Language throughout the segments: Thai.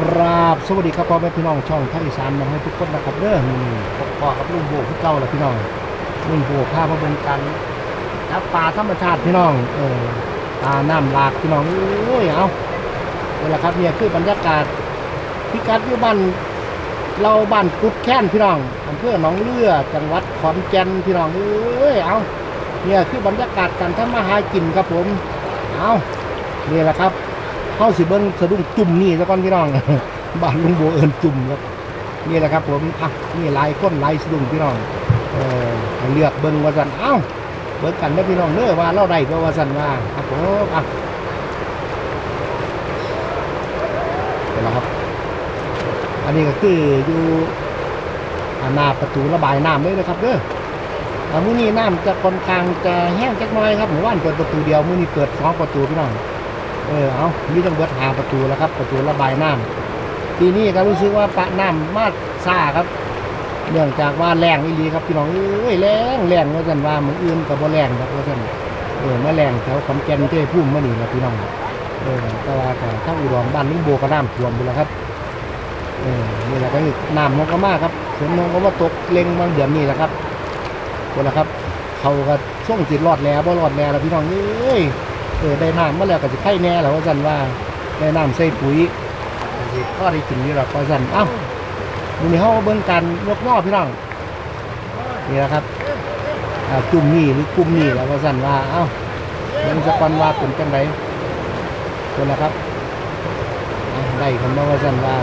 ครับ สวัสดีครับพ่อแม่พี่น้องช่องท่าอีสานมาให้ทุกคนนะครับเด้อนี่พ่อกับลุงโบพี่เก่าแหละพี่น้องลุงโบพามาเบิ่งกันจับปลาธรรมชาติพี่น้อง เออปลาน้ำหลากพี่น้องโอ้ยเอานี่แหละครับเนี่ยคือบรรยากาศพิกัดอยู่บ้านเราบ้านกุดแค้นพี่น้องอำเภอหนองเลือจังหวัดขอนแก่นพี่น้องเอ้ยเอาเนี่ยคือบรรยากาศการทำมาหากินครับผมเอานี่แหละครับ เข้าสิเบิ้งสะดุ้งจุ่มนี่ซะก่อนพี่น้องบ้านลุงโบเอิญจุ่มครับนี่แหละครับผมอะนี่ลายก้นลายสะดุ้งพี่น้องเออเลือกเบิ้งว่าสันเอ้าเบิ้งกันนะพี่น้องเด้อว่าเราได้ก็ว่าสันว่าครับผมอะเดี๋ยวนะครับ อันนี้ก็คืออยู่หน้าประตูระบายน้ำเลยนะครับเด้อมื้อนี้น้ำจะค่อนข้างจะแห้งจักหน่อยครับหมู่บ้านเปิดประตูเดียวมื้อนี้เปิดสองประตูพี่น้อง เออเอามีต้องเบิดหาประตูแล้วครับ ประตูระบายน้ำปีนี้ก็รู้สึกว่าปะน้ำมาซ่าครับเนื่องจากว่าแรงอีหลีครับพี่น้องเอ้ยแรงแรงว่าสันว่ามืออื่นกับว่าแรงครับว่าสันเออมาแรงแถวขอนแก่นเทพุ่มมานี่แหละพี่น้องเออแต่ว่าแต่ถ้าอุดรบ้านลุงโบก็น้ำท่วมไปแล้วครับเออนี่แหละก็คือน้ำมันก็มากครับฝนมันก็ว่าตกเล็งบางเดือนนี่แหละครับคนละครับ เขาก็ส่วงจิตรอดแล้วบ่รอดแล้วล่ะพี่น้องเอ้ย เออได้น้ำมาแล้วก็จะไข่แน่แล้วว่าสันว่าได้น้ำใส่ปุ๋ยก็ได้กินนี่หรอกว่าสันเอ้าวันนี้เขาเบิ่งกันยกย่อพี่น้องนี่แหละครับจุ่มนี่หรือกลุ่มนี่แล้วว่าสันว่าเอ้าเบิ่งสักวันว่าเป็นจังไดคนละครับได้คำว่าสันว่า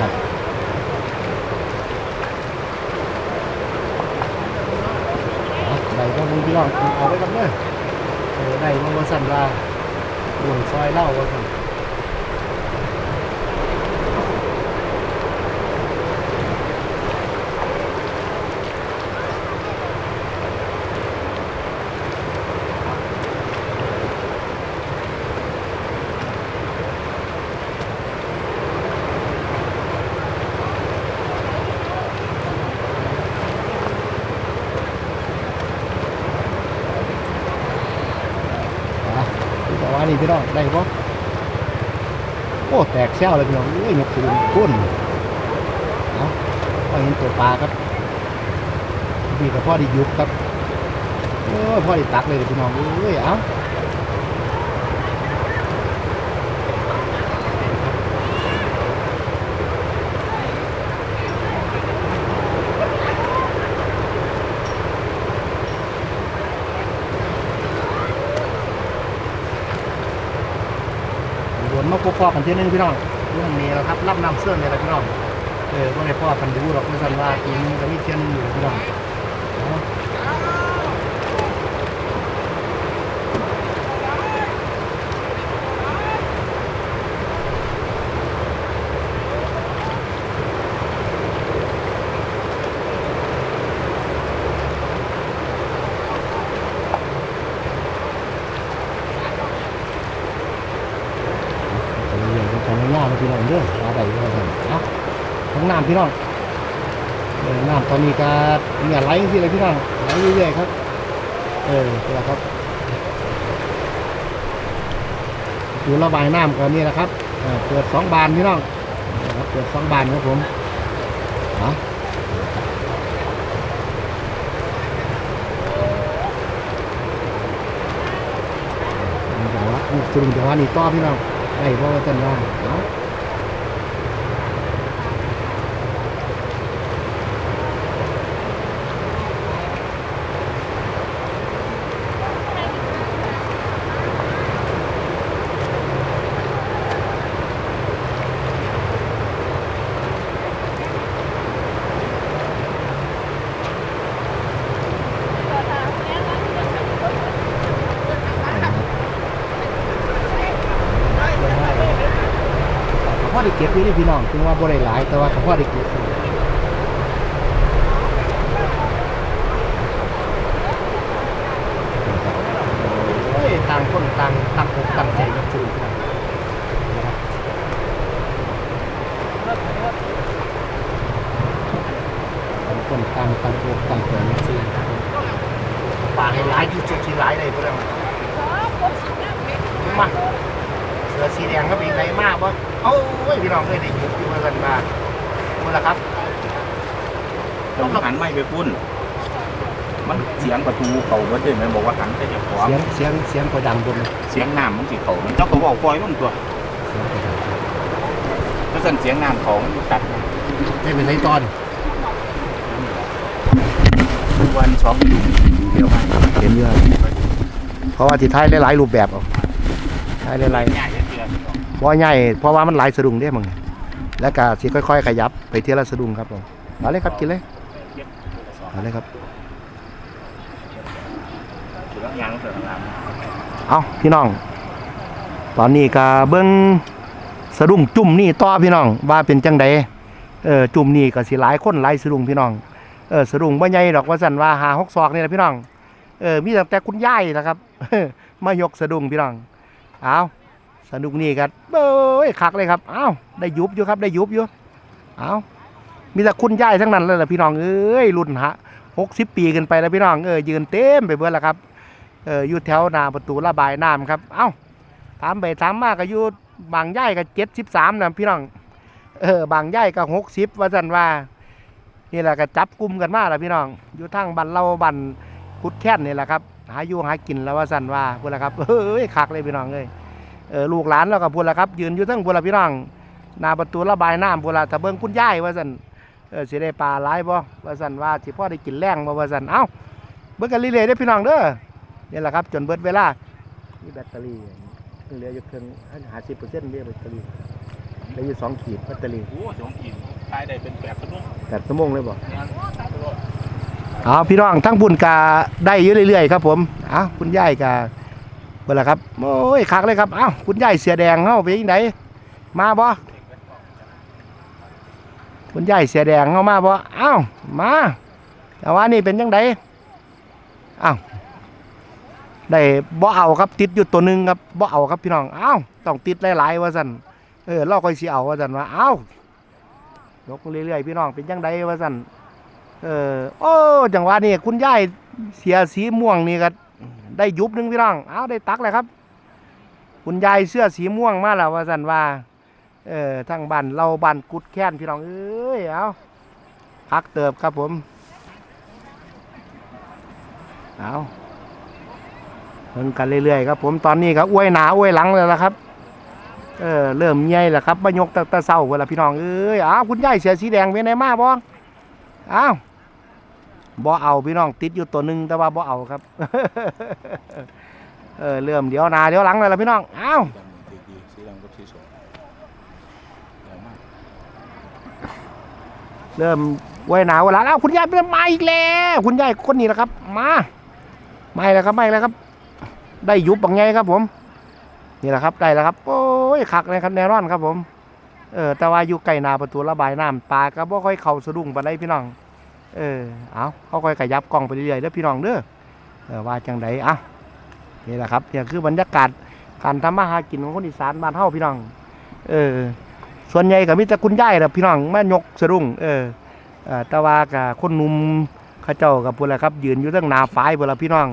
ครับ ได้ก็มึงพี่น้องเอาไว้กันเด้อเออได้มา ว่าสั่นว่าดวงซอยเล่าว่าสั่นอะแต่ว่านี่พี่น้องได้ปะโอ้แตกแซวเลยพี่น้องเอ้ย นกตูนกุ้นเอาพอเห็นตัวปลาครับพี่กับพ่อไดียุบครับโอ้ยพ่อไดีตักเลยพี่น้องเอ้ยเอาโดนมาพบพ่อกันเที่ยนึงพี่น้อง เรื่องนี้แล้วครับรับน้ำเสื้อเนี่ยแหละพี่น้องเออก็ให้พ่อพันดูหรอกไม่สันว่าอีกนึงก็มีเที่ยนอยู่พี่น้องเอาไปเรียนกันไปง่ายๆนะพี่น้องเด้อมาได้ก็ได้เอาทั้งน้ำ พี่น้องเออน้ำตอนนี้ก็เนี่ยไหลที่เลยพี่น้องไหลเรื่อยๆครับ เออนี่แหละครับอยู่ระบายน้ำก่อนนี่แหละครับเปิดสองบานพี่น้องนะครับเปิดสองบานครับผมเอาจังหวะจุ่มจังหวะนี้ต่อพี่น้องได้พราะว่าจันว่าเอาพ่ พี่พี่น้องถึงว่าบ่ได้หลาย แต่ว่าพ่อได้เก็บอยู่โอ้ยต่างคนต่างตั้งอกตั้งใจกัน้องนะครับต่างคนต่างตั้งอกตั้งใจกับสื่อครับผมปาให้หลายที่สุดที่หลายเลยพวกเราเอมาเสือสีแดงก็เป็นไรมากบ่ โอ้ยพี่น้องเคยได้ยินอยู่เหมือนกันมาคุณละครับต้องหันไม่ไปพุ่นมันเสียงประตูเขาเบิดเลยแม่นบอกว่าหันไปเจะขวาเสียงเสียงเสียงกระดังบนเลยเสียงน้ำมันสิเขามันเจ้าก็บอกปล่อยมันตัวเสียงกระดังถ้าสั่นเสียงน้ำเขามันตัดได้เป็นไรตอนวันสองอยู่เดียวกันเห็นเยอะเพราะว่าที่ท้ายหลายๆรูปแบบเอาท้ายหลาย ๆง่ายเพราะใหญ่เพราะว่ามันหลายสะดุ้งเด้มึงแล้วก็สิค่อย ๆ ขยับไปเทีละสะดุ้งครับผมเอาเลยครับกินเลยเอาเลยครับเอาพี่น้อง ตอนนี้ก็เบิ้งสะดุ้งจุ่มนี่ต่อพี่น้อง ว่าเป็นจังใดเออจุ่มนี่ก็สิหลายคนหลายสะดุ้งพี่น้องเออสะดุ้งบ่ใหญ่ดอกว่าสันว่าหาหกศอกนี่แหละพี่น้องเออมีตั้งแต่คุณยายนะครับมายกสะดุ้งพี่น้องเอา สะดุ้งนี่ก็เบ้ยคักเลยครับเอาได้ยุบอยู่ครับได้ยุบอยู่เอามีแต่คุณยายทั้งนั้นเลยล่ะพี่น้องเอ้ยรุ่นฮะหกสิบปีกันไปแล้วพี่น้องเออยืนเต็มไปเบิดแล้วครับเอออยู่แถวหน้าประตูระบายน้ำครับเอ้าถามไปถามมากก็อยู่บางย่ายก็เจ็ดสิบสามนะพี่น้องเออบางย่ายก็หกสิบว่าสันว่านี่แหละก็จับกลุ่มกันมาแล้วพี่น้อง อยู่ทั้งบันเราบันคุดแค้นนี่แหละครับ หาอยู่หากินแล้วว่าสันว่าพูดละครับเฮ้ยคักเลยพี่น้องเลย เออลูกหลานแล้วก็พูดละครับ ยืนอยู่ทั้งพูดละพี่น้องหน้าประตูระบายน้ำพูดละถ้าเบิ่งคุณย่ายว่าสันเออสิได้ปลาหลายบ่ว่าสันว่าสิพ่อได้กินแรงบ่ว่าสันเอ้าเบิ่งกันเรื่อยๆเด้อพี่น้องเด้อนี่แหละครับ จนเบิดเวลานี่แบตเตอรี่เหลืออยู่เพียงห้าสิบเปอร์เซ็นต์เรียแบตเตอรี่เหลืออยู่สองขีดแบตเตอรี่ำโอ้สองกินตายได้เป็นแปดชั่วโมงแปดชั่วโมงเลยบ่เอาพี่น้องทั้งบุญกาได้อยู่เรื่อยๆครับผมเอาคุณยายกา เบิ่งละครับโอ้ยคักเลยครับเอ้าคุณยายเสียแดงเฮาไปยังไงมาบ่คุณยายเสียแดงเฮามาบ่เอ้ามาแต่ว่านี่เป็นยังไงเอ้าได้บ่เอาครับติดอยู่ตัวหนึ่งครับบ่เอาครับพี่น้องเอ้าต้องติดหลายๆว่าซั่นเออเราคอยสิเอาว่าซั่นว่าเอ้ายกเรื่อยๆพี่น้องเป็นจังไดว่าซั่นเออโอ้จังหวะนี้คุณยายเสียสีม่วงนี่ก็ ได้ยุบหนึงพี่น้องเอาได้ตักเลยครับ คุณยายเสื้อสีม่วงมาแล้วว่าซั่นว่าเออทั้งบ้านเราบ้านกุดแค้นพี่น้องเอ้ยเอาพักเติบครับผมเอาเพิ่งกันเรื่อยๆครับผมตอนนี้ก็อ้วยหนาอ้วยหลังเลยละครับเออเริ่มใหญ่แล้วครับมายกตะตะเศร้าเวลาพี่น้องเอ้ยอ้าวคุณยายเสียสีแดงเป็นไงมาบ่อ้าว บ่เอาพี่น้องติดอยู่ตัวหนึ่งแต่ว่าบ่เอาครับ เออเริ่มเดี๋ยวหนาเดี๋ยวหลังเลยละพี่น้องอ้าวสีดำกับสีสองเดี๋ยวมาเริ่มอ้วยหนาอ้วลังอ้วคุณยายเป็นมาอีกแล้ว คุณยายคนนี้แหละครับ มาไม่แล้วครับไม่แล้วครับ ได้ยุบบางไงครับ ผม นี่แหละครับได้แล้วครับโอ้ยคักเลยครับแน่อนครับผม เออแต่ว่าอยู่ใกล้หนาประตูระบายน้ำปลาก็บ่ค่อยเข้าสะดุ้งปานใดพี่น้อง เออ เอาเขาค่อยขยับกล้องไปเรื่อยๆเด้อพี่น้องเด้อเออว่าจังไดอะนี่แหละครับนี่คือบรรยากาศการทำมาหากินของคนอีสานบ้านเฮาพี่น้อง เออ ส่วนใหญ่ก็มีแต่คุณยายแหละพี่น้องแม่ยกสะดุ้งเออแต่ว่ากับคนหนุ่มเขาเจ้ากับพุ่นแหละครับ ยืนอยู่ตั้งนาฝ่ายพุ่นละพี่น้อง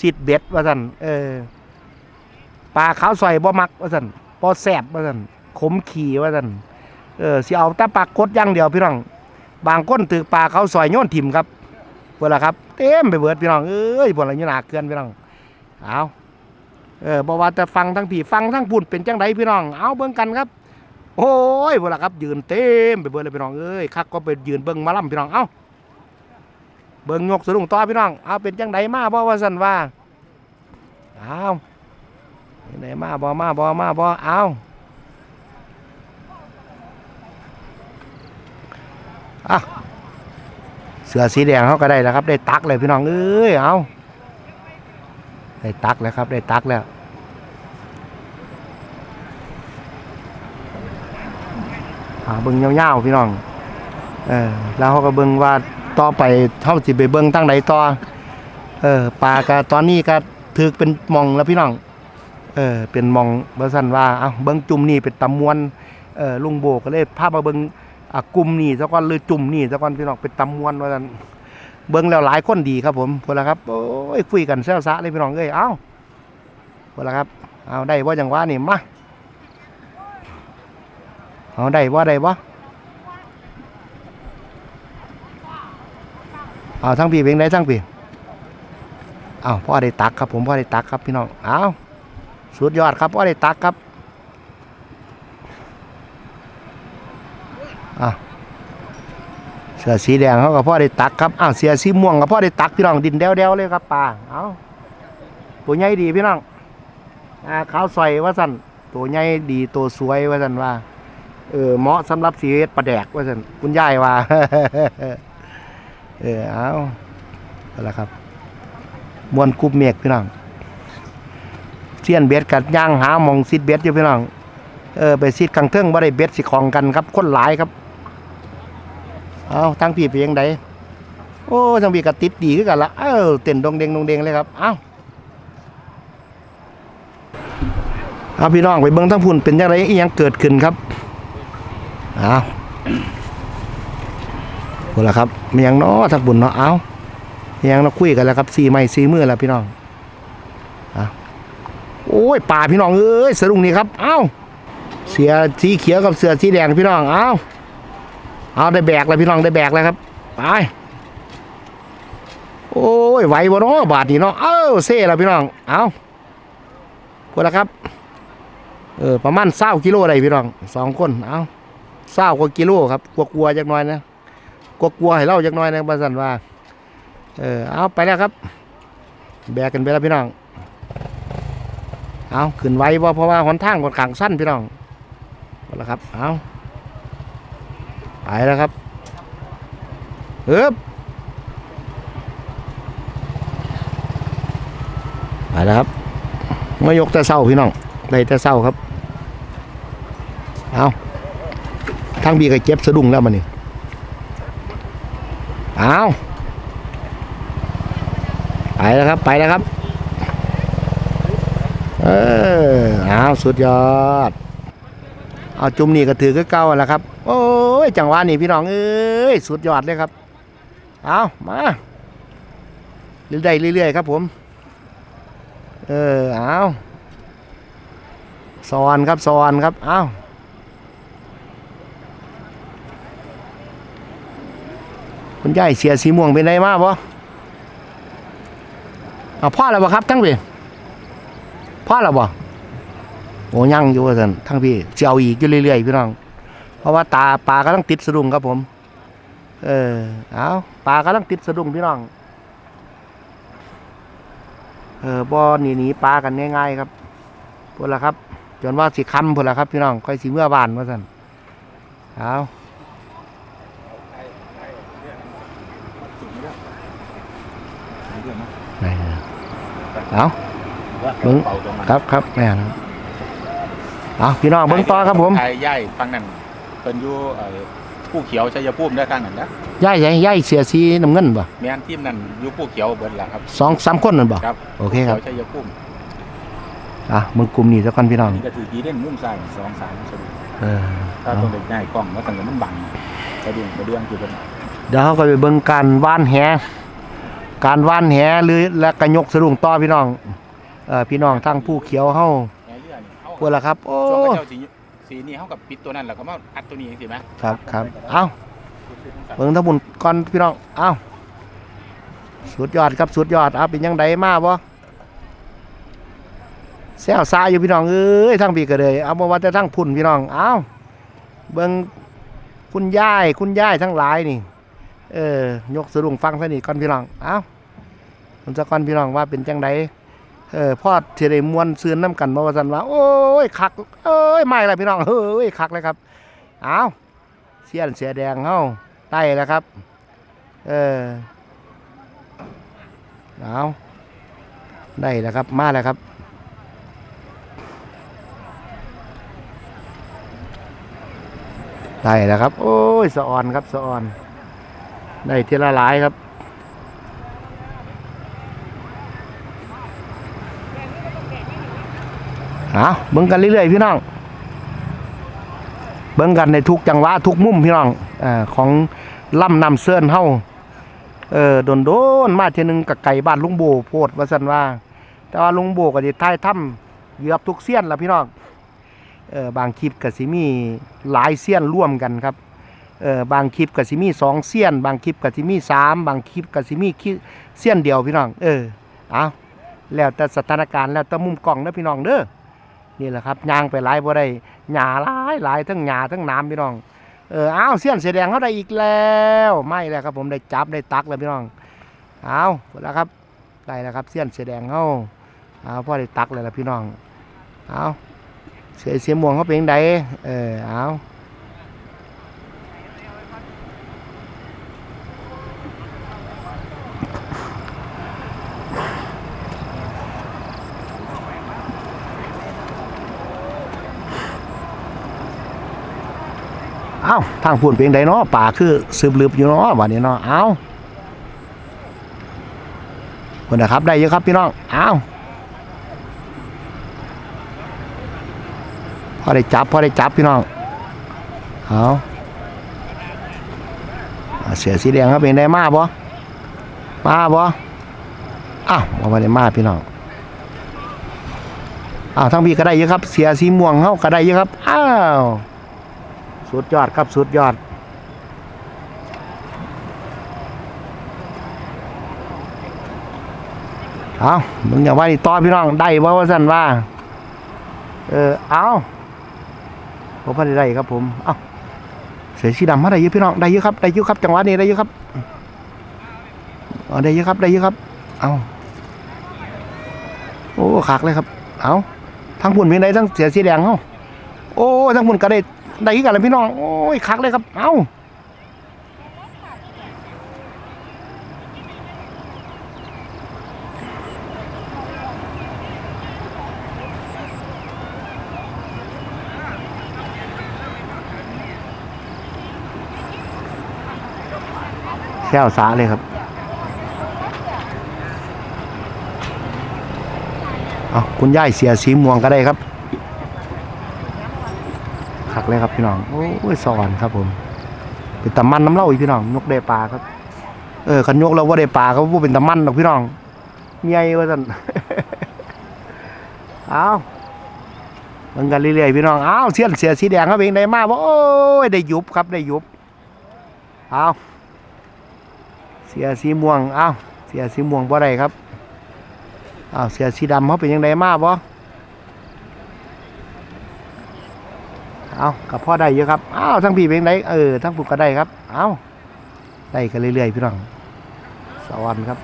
สิดเบ็ดว่าซั่นเออปลาขาวซอยบ่มักว่าซั่นบ่แซ่บว่าซั่นขมขี่ว่าซั่นเออสิเอาแต่ปลากดอย่างเดียวพี่น้อง บางคนตึกปลาเขาซอยโยนถิ่มครับเพิ่นล่ะครับเต็มไปเบิดพี่น้องเอ้ยบ่ละอยู่หนาเกลือนพี่น้องเอาเออบ่ว่าแต่ฟังทั้งพี่ฟังทั้งพูดเป็นจังไดพี่น้อง เอาเบิ่งกันครับ โอ้ยเพิ่นล่ะครับ ยืนเต็มไปเบิดเลยพี่น้องเอ้ยคักก็ไปยืนเบิ่งมาล่ำพี่น้องเอ้าเบิ่งยกสะดุ้งต่อพี่น้องเอาเป็นจังไดมาบ่ว่าซั่นว่าเอาไหนมาบอมาบอมาบอเอา อะเสือสีแดงเขาก็ได้แล้วครับ ได้ตักเลยพี่น้องเอ้ยเอาได้ตักแล้วครับ ได้ตักแล้วเบิ้งเงาวๆพี่น้องเออแล้วเขาก็เบิ้งว่าต่อไปเท่าสิไปเบิ้งตั้งไหนต่อเออปลาก็ตอนนี้ก็ถือเป็นมองแล้วพี่น้องเออเป็นมองเบอร์สันว่าเอาเบิ้งจุ่มนี่เป็นตำมวนเออลุงโบก็เลยพามาเบิ้ง อะกลุ่มนี่ซะก่อนเลยจุ่มนี่ซะก่อนพี่น้องเป็นตำมวนว่าซั่นเบิ้งแล้วหลายคนดีครับผมพุ่นละครับโอ้ยคุยกันแซวซะเลยพี่น้องเอ้ยเอ้าพุ่นละครับเอาได้บ่จังหวะนี่มาเอาได้บ่ได้บ่เอาทั้งพี่เพียงได้ทั้งพี่เอาพ่อได้ตักครับผมพ่อได้ตักครับพี่น้องเอาสุดยอดครับพ่อได้ตักครับอะเสือสีแดงเขากับพ่อได้ตักครับอ้าวเสือสีม่วงกับพ่อได้ตักพี่น้องดินเดวๆเลยครับปลาเอาตัวใหญ่ดีพี่น้องอ่าขาวใสว่าสันตัวใหญ่ดีตัวสวยว่าสันว่าเออเหมาะสำหรับสีเฮ็ดปลาแดกว่าสันคุณยายว่าเออเอาเอาละครับมวนกรุบเมฆพี่น้องเสียนเบ็ดกัดย่างหาหมองซิดเบ็ดอยู่พี่น้องเออไปซิดกลางเทิงบ่ได้เบ็ดสิของกันครับคนหลายครับ เอาทั้งพี่ไปยังไดโอ้ทั้งพี่ก็ติดดีคือกันละเออเต้นดงเดงดงเดงเลยครับเอ้าเอาพี่น้องไปเบิ่งทั้งพุ่นเป็นยังไงอียังเกิดขึ้นครับเอาพวกละครับมียังเน้อทั้งบุญเนาะเอามียังเราคุยกันแล้วครับสีไม้สีมือแล้วพี่น้องอาโอ้ยป่าพี่น้องเอ้ยสะดุ้งนี่ครับเอาเสือสีเขียวกับเสือสีแดงพี่น้องเอ้า เอาได้แบกแล้วพี่น้องได้แบกแล้วครับไปโอ้ยไหวบ่เนาะบาทนี่เนาะเอ้าเซ่แล้วพี่น้องเอาพวกละครับเออประมาณเศร้ากิโลได้พี่น้องสองคนเอาเศร้ากว่ากิโลครับกลัวกลัวๆจักหน่อยนะกลัวกลัวๆให้เล่าจักหน่อยนะบาสันว่าเออเอาไปแล้วครับ แบกกันไปแล้วพี่น้องเอาขึ้นไว้เพราะว่าหนทางค่อนข้างสั้นพี่น้องเอาละครับเอา ไปแล้วครับเอ๊บไปแล้วครับมายกแต่เศร้าพี่น้องได้แต่เศร้าครับ เอาทางบีก็เจ็บสะดุ้งแล้วมันนี่เอาไปแล้วครับไปแล้วครับ เออเอาสุดยอด เอาจุ่มนี่ก็ถือก็เก่าแล้วครับ โอ้ยจังหวะนี้พี่น้องเอ้ยสุดยอดเลยครับ เอามาเรื่อยๆเรื่อยๆครับผม เออเอาสอนครับสอนครับเอาคุณยายเสียสีม่วงเป็นไรมาบ่เอาพ่อแล้วบ่ครับทั้งพี่พ่อแล้วบ่ โอ้ยังอยู่ว่าสันทั้งพี่สิเอาอีกอยู่เรื่อยๆพี่น้อง เพราะว่าตาปลากำลังติดสะดุ้งครับผม เออเอาปลากำลังติดสะดุ้งพี่น้อง เออบ่หนีหนีปลากันง่ายๆครับพวกละครับ จนว่าสิคำพุ่นละครับพี่น้องค่อยสิเมื่อบานว่าซั่นเอาได้ครับเอาเบิ่งเป่าครับครับแม่นะ อาพี่น้องเบิ่งต่อครับผมไอ้ย่ายฟังนั่นเป็นอยู่เอ่อผู้เขียวชัยภูมิได้ทางนั้นนะย่ายใหญ่ย่ายเสียสีน้ำเงินบ่แม่นทีมนั่นอยู่ผู้เขียวเบิดล่ะครับสองสามคนนั่นบ่ครับโอเคครับผู้ขียวชัยภูมิอะมึงกลุ่มนี้ซะก่อนพี่น้องนี่ก็ถือดีเด่นมุมซ้ายสองสามสะดุดเออถ้าเอาต้องได้ง่ายกล้องแล้วตั้งแต่มันบังกระดุงกระเดื่องอยู่เป็นเดี๋ยวเขาก็ไปเบิ่งการว่านแหการว่านแหหรือและกระยกสะดุ้งต่อพี่น้องเออพี่น้องทั้งผู้เขียวเฮาแหเรือนี่เขา พวกละครับ โอ้ ช่วงกระเจ้าสีสีนี่เขากับปิดตัวนั้นแล้วก็มาอัดตัวนี้สิไหมครับครับ เอ้าเบิ่งทั้งบุญก่อนพี่น้อง เอ้า สุดยอดครับสุดยอดเอาเป็นยังไงมาบ่แซวซาอยู่พี่น้องเอ้ยทั้งพี่ก็เลย เอามาว่าแต่ทั้งพุ่นพี่น้อง เอ้า เบิ่งคุณยายคุณยายทั้งหลายนี่ เออ ยกสะดุ้งฟังซะนี่ก่อนพี่น้อง เอ้าผมจะก่อนพี่น้องว่าเป็นจังได เออพอดสิได้มวนซืนน้ำกันมาว่าซั่นว่า โอ้ยคัก เอ้ยไม่ละพี่น้องเอ้ยคักเลยครับเอ้าเสียนเสียแดงเฮาใต้แล้วครับ เออเอาได้แล้วครับ มาแล้วครับได้แล้วครับ โอ้ยสะออนครับสะออนได้ทีละหลายครับ เอาเบิ่งกันเรื่อยๆพี่น้อง เบิ่งกันในทุกจังหวะทุกมุมพี่น้องอของลำนำเสื้อนเฮาเออโดนโดนมาเทียหนึงกับไก่บ้านลุงโบโพดว่าสันว่า แต่ว่าลุงโบก็สิท้ายถ้ำเหยือบทุกเสี้ยนละพี่น้องเออบางคลิปก็สิมีหลายเสี้ยนร่วมกันครับเออบางคลิปก็สิมีสองเสี้ยน บางคลิปก็สิมีสามบางคลิปก็สิมีคิเสี้ยนเดียวพี่น้อง เออเอาแล้วแต่สถานการณ์แล้วแต่มุมกล้องเด้อพี่น้องเด้อ นี่แหละครับย่างไปหลายบ่ได้หญ้าหลายหลายทั้งหญ้าทั้งน้ำพี่น้องเอออ้าวเสี้ยนเสียแดงเขาได้อีกแล้วไม่แล้วครับผมได้จับได้ตักแล้วพี่น้องเอาหมดแล้วครับได้แล้วครับเสี้ยนเสียแดงเขาเอาพ่อได้ตักเลยละพี่น้องเอาเสียเสียม่วงเขาเป็นไงเออเอา อาทางพูนเป็นยังไงเนาะป่าคือซึมลึบอยู่เนาะวันนี้เนาะเอาคนนะครับได้เยอะครับพี่น้องเอาพอได้จับพอได้จับพี่น้องเอาอ่าเสือสีแดงครับเป็นได้มาบ่มาบ่อ้าวบ่มาได้มาพี่น้องอ้าวทั้งพี่ก็ได้เยอะครับ เสียสีม่วงเขาก็ได้เยอะครับ อ้าว สุดยอดครับสุดยอด เอามึงอย่าว่าอีต่อพี่น้องได้บ่ว่าสั่นว่า เออเอาผมพอได้ได้ครับผมเอาเสือสีดำมาได้เยอะพี่น้องได้เยอะครับได้เยอะครับจังหวะนี้ได้เยอะครับได้เยอะครับได้เยอะครับ เอาโอ้ขากเลยครับ เอาทั้งปุ่นเป็นไดทั้งเสือสีแดงเขาโอ้ทั้งปุ่นก็ได้ ได้กันเลยพี่น้อง โอ้ยคักเลยครับ เอ้าแช่วสาเลยครับ เอาคุณย่ายเสียสีม่วงก็ได้ครับ เลยครับพี่น้อง โอ้ยสอนครับผม เป็นตะมันน้ำเล่าอีกพี่น้อง ยกได้ปลาครับ เออคันยกเราว่าได้ปลาเขาว่าเป็นตะมันหรอกพี่น้องเมียว่าสันเอามันกันเรื่อยๆพี่น้อง เอาเสียนเสียสีแดงครับเองได้มาบ่โอ้ยได้ยุบครับได้ยุบ เอาเสียสีม่วง เอาเสียสีม่วงบ่ได้ครับ เอาเสียสีดำเขาเป็นยังไงมาบ่ เอากับพ่อได้เยอะครับอ้าวทั้งพี่เป็นไดเออทั้งปุกก็ได้ครับเอาได้กันเรื่อยๆพี่น้องสวรรค์ครับ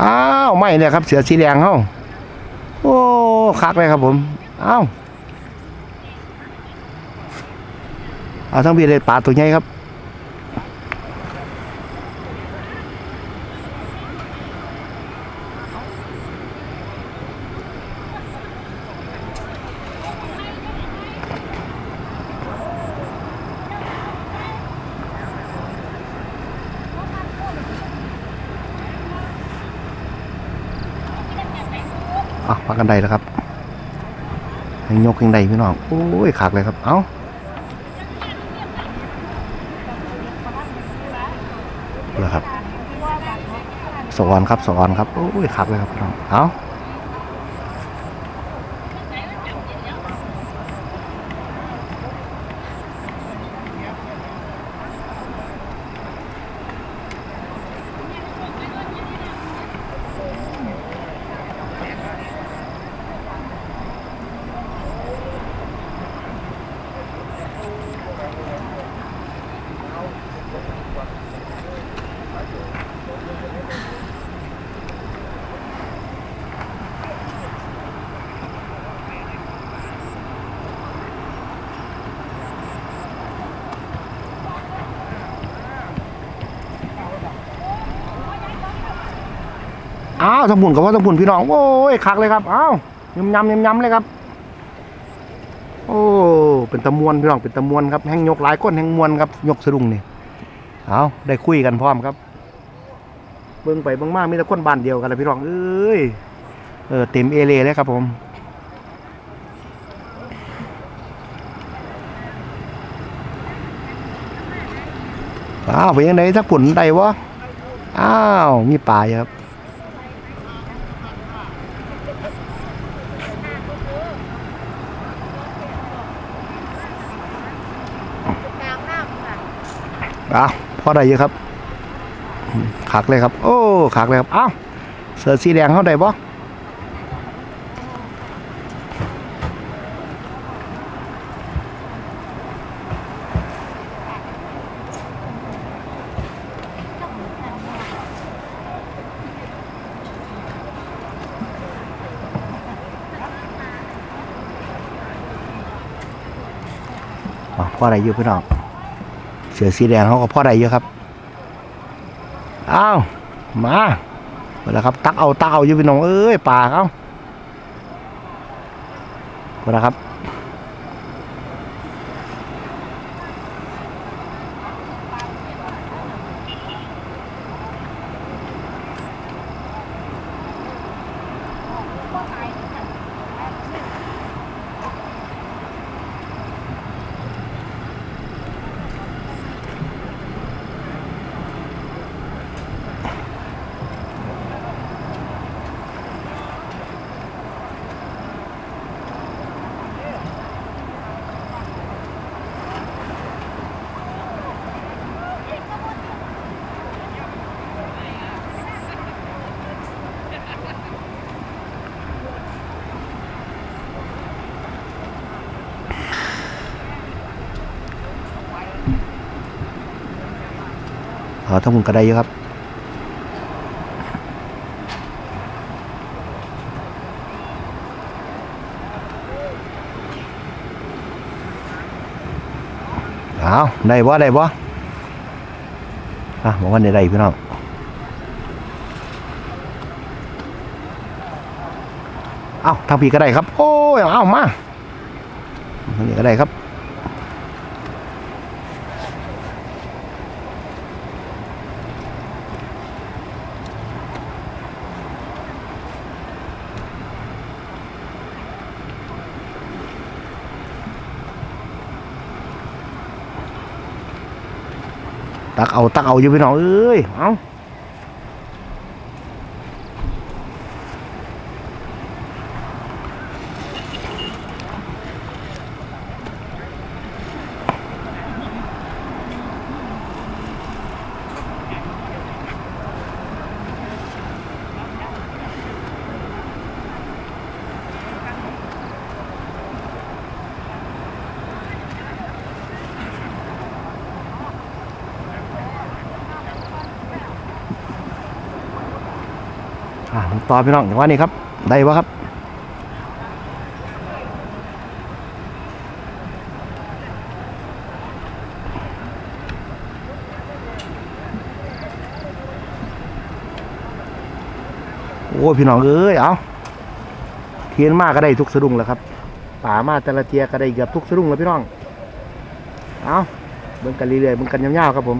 อ้าวไม่เนี่ยครับเสือสีแดงเขาโอ้คักเลยครับผมเอ้าเอาทั้งพี่ได้ปลาตัวใหญ่ครับ กกันได้แล้วครับยังยกยังไดพี่น้อง โอ้ยขากเลยครับ เอ้าเหรอครับ สวรรค์ครับสวรรค์ครับ โอ้ยขากเลยครับพี่น้อง เอ้า อ้าวทั้งบุญกับว่าทั้งบุญพี่น้อง โอ้ยคักเลยครับ อ้าวยำยำยำยำเลยครับ โอ้ เป็นตะมวนพี่น้อง เป็นตะมวนครับ แห้งยกหลายก้นแห้งมวนครับ ยกสะดุ้งนี่เอาได้คุยกันพร้อมครับ เบิ่งไปเบิ่งมามีแต่คนบ้านเดียวกันเลยพี่น้อง เอ้ย เออเต็มเอเลเลยครับผมอ้าวไปยังไงถ้าปุ่นได้วะอ้าว มีปลาอยู่ครับ กลางน้ำค่ะ อ้าวพอได้เยอะครับอืมขักเลยครับ โอ้ขักเลยครับอ้าวเสือสีแดงเขาได้บ่อ๋อพ่อได้เยอะพี่น้อง เสือสีแดงเขาก็พ่อได้เยอะครับอ้าวมาเอาละครับ ตักเอาตักเอาอยู่พี่น้องเอ้ยป่าเขาเอาละครับ ทั้งหมดก็ได้เยอะครับเอาได้บ่ได้บ่อะบอกว่าได้ได้พี่น้องเอาทางพี่ก็ได้ครับ โอ้ยเอามาทางนี้ก็ได้ครับ ตักเอาตักเอาอยู่พี่น้องเอ้ยเอา อะต่อพี่น้องอย่างว่านี่ครับ ได้ปะครับโอ้พี่น้องเอ้ยเอาเทียนมากก็ได้ทุกสะดุ้งแล้วครับป่ามาแต่ละเทียก็ได้เกือบทุกสะดุ้งแล้วพี่น้องเอาเบิ่งกันเรื่อยๆเบิ่งกันยาวๆครับผม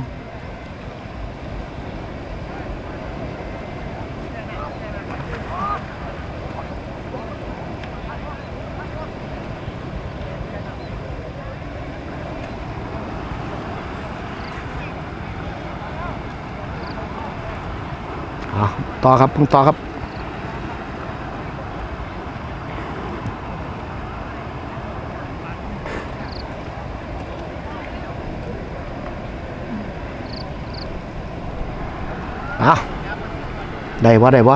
ต่อครับพึ่งต่อครับอาได้บ่ได้บ่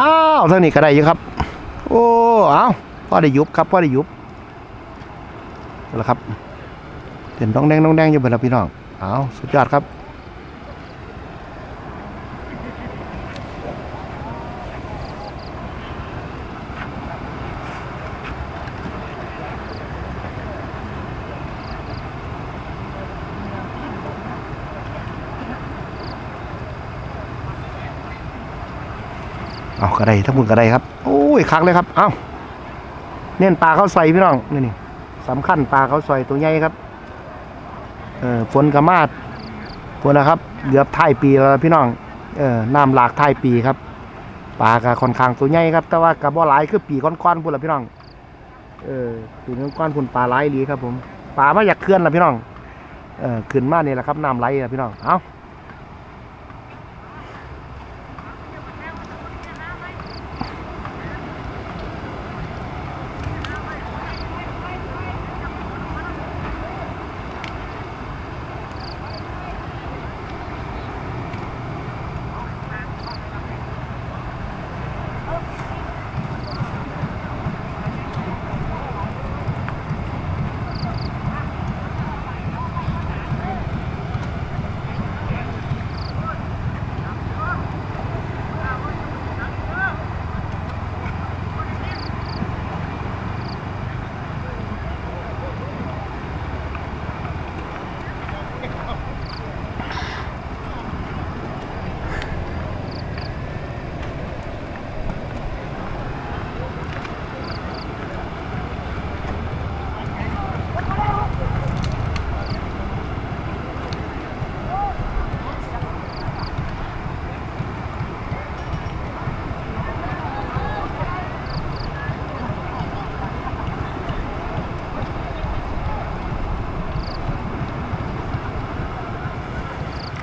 อ้าวทางนี้ก็ได้อยู่ครับ โอ้เอาพ่อได้ยุบครับพ่อได้ยุบเอาละครับเห็นน้องแดงน้องแดงอยู่บนพี่น้อง เอาสุดยอดครับ เอากระไดทั้งหมดกระไดครับ โอ้ยคักเลยครับ เอาเน้นปลาเขาใส่พี่น้อง นี่นี่สำคัญปลาเขาใส่ตัวใหญ่ครับ เออฝนกระมาดฝนนะครับเกือบท้ายปีแล้วพี่น้องเออน้ำหลากท้ายปีครับปลาก็ค่อนข้างตัวใหญ่ครับ แต่ว่ากระบ่หลายคือปีก้อนๆพุ่นละพี่น้องเออปีนึงก้อนคุณปลาไหลดีครับผมปลามาอยากเคลื่อนละพี่น้องเออขึ้นมาเนี่ยแหละครับน้ำไหลละพี่น้องเอา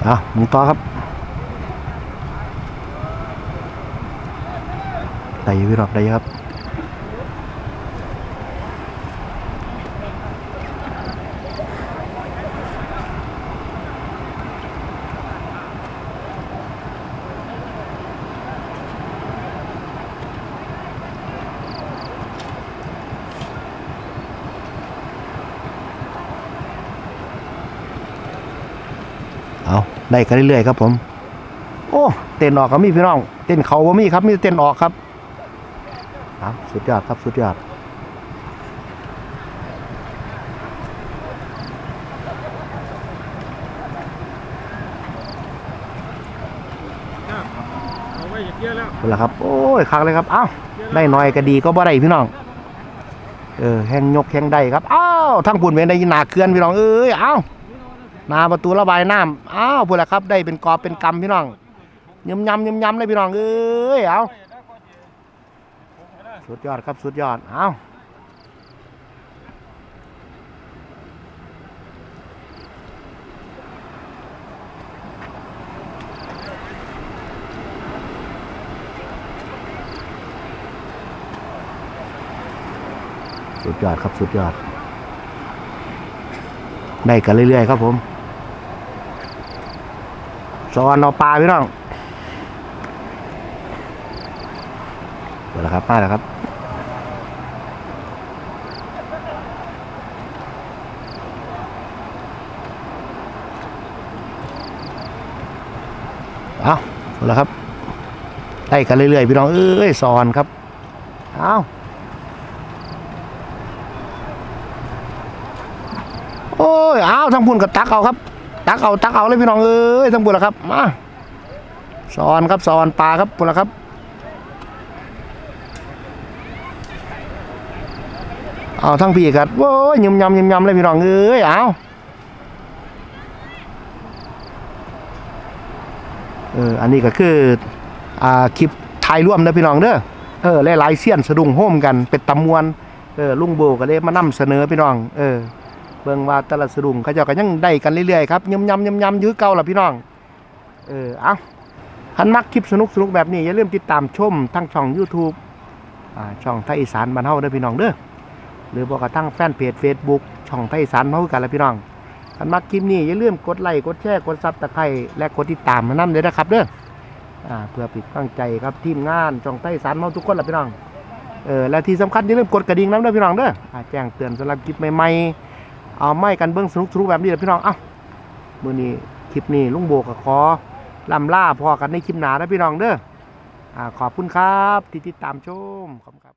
อามึงต่อครับได้อยังพี่น้อบได้อครับ ได้กันเรื่อยๆครับผม โอ้เต้นออกก็มีพี่น้อง เต้นเขาบ่มีครับมีเต้นออกครับเอาสุดยอดครับสุดยอดเว้อย่างเดียวแล้วนั่นแหละครับ โอ้ยคักเลยครับ เอ้า ได้หน่อยก็ดีก็บ่ได้พี่น้อง เออ แห้งยกแห้งได้ครับอ้าวทั้งปุ่นเป็นได้ยินหนาเคือนพี่น้อง เอ้ย เอ้า นาประตูระบายน้ำอ้าวพูดละครับ ได้เป็นกอบเป็นกำพี่น้องยำยำยำยำเลยพี่น้องเอ้ยเอาสุดยอดครับสุดยอดเอ้าสุดยอดครับสุดยอด ได้กันเรื่อยๆครับผม สอนเอาปลาพี่น้องเดี๋ยวละครับมาแล้วครับเอาเอาละครับได้กันเรื่อยๆพี่น้องเอ้ยสอนครับเอาโอ้ยเอาทั้งพุ่นกับตักเอาครับ ตักเอาตักเอาเลยพี่น้องเอ้ยทั้งพุ่นละครับมาสอนครับสอนปลาครับพุ่นละครับเอาทั้งพี่กัดโอ้ยยำยำยำยำเลยพี่น้องเอ้ยเอาเอออันนี้ก็คืออ่าคลิปถ่ายร่วมนะพี่น้องเด้อเออหลายๆเสี้ยนสะดุ้งโฮมกันเป็นตำมวนเออลุงโบก็เลยมานํเสนอพี่น้องเออ เบิ่งว่าแต่ละสะดุ้งเขาเจ้าก็ยังได้กันเรื่อยๆครับยำยำยำยำยื้อเก่าล่ะพี่น้อง เออเอาคันมักคลิปสนุกสนุกแบบนี้ อย่าลืมติดตามชมทั้งช่อง YouTube อ่าช่องไทยอีสานบ้านเฮาเด้อพี่น้องเด้อหรือบอกกระทั่งแฟนเพจ Facebook ช่องไทยอีสานเฮากันละพี่น้องคันมักคลิปนี้อย่าลืมกดไลค์กดแชร์กดซับตะไคร้และกดติดตามมานำเลยนะครับเด้ออ่าเพื่อปิดตั้งใจครับทีมงานช่องไทยอีสานเฮาทุกคนละพี่น้องเออและที่สำคัญอย่าลืมกดกระดิ่งนำเด้อพี่น้องเด้ออ่าแจ้งเตือนสำหรับคลิปใหม่ๆ เอาไม่กันเบิ่งสนุกทุกแบบนี้ละพี่น้องเอ้ามือนี้คลิปนี้ลุงโบกับขอลำล่าพอกันในคลิปหน้านะพี่น้องเด้ออ่าขอบคุณครับที่ติดตามชมขอบคุณครับ